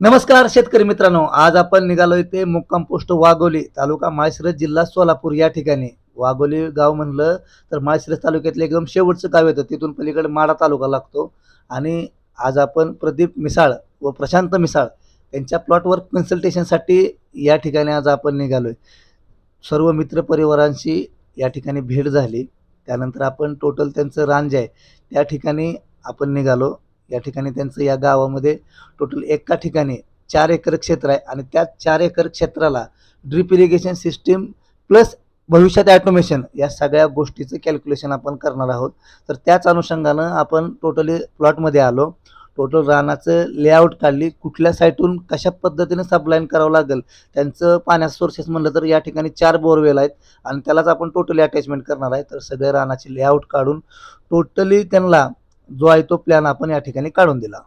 नमस्कार शेतकरी मित्रांनो आज आपण निघालो ते मुक्काम पोस्ट वाघोली तालुका माळशिरस जिल्हा सोलापूर या ठिकाणी. वाघोली गाव म्हणलं तर माळशिरस तालुक्यातलं एकदम शेवटचं गाव येतं. तिथून पलीकडे माडा तालुका लागतो. आणि आज आपण प्रदीप मिसाळ व प्रशांत मिसाळ यांच्या प्लॉटवर कन्सल्टेशनसाठी या ठिकाणी आज आपण निघालोय. सर्व मित्रपरिवारांशी या ठिकाणी भेट झाली. त्यानंतर आपण टोटल त्यांचं रान जे आहे त्या ठिकाणी आपण निघालो. या ठिकाणी त्यांचं या गावामध्ये टोटल एका ठिकाणी चार एकर क्षेत्र आहे. आणि त्या चार एकर क्षेत्राला ड्रीप इरिगेशन सिस्टीम प्लस भविष्यात ॲटोमेशन या सगळ्या गोष्टीचं कॅल्क्युलेशन आपण करणार आहोत. तर त्याच अनुषंगानं आपण टोटली प्लॉटमध्ये आलो. टोटल रानाचं लेआउट काढली. कुठल्या साईटून कशा पद्धतीने सबलाईन करावं लागेल? त्यांचं पाण्याचं सोर्सेस म्हणलं तर या ठिकाणी चार बोरवेल आहेत. आणि त्यालाच आपण टोटली अटॅचमेंट करणार आहे. तर सगळ्या रानाची लेआउट काढून टोटली त्यांना जो आहे तो प्लॅन आपण या ठिकाणी काढून दिला.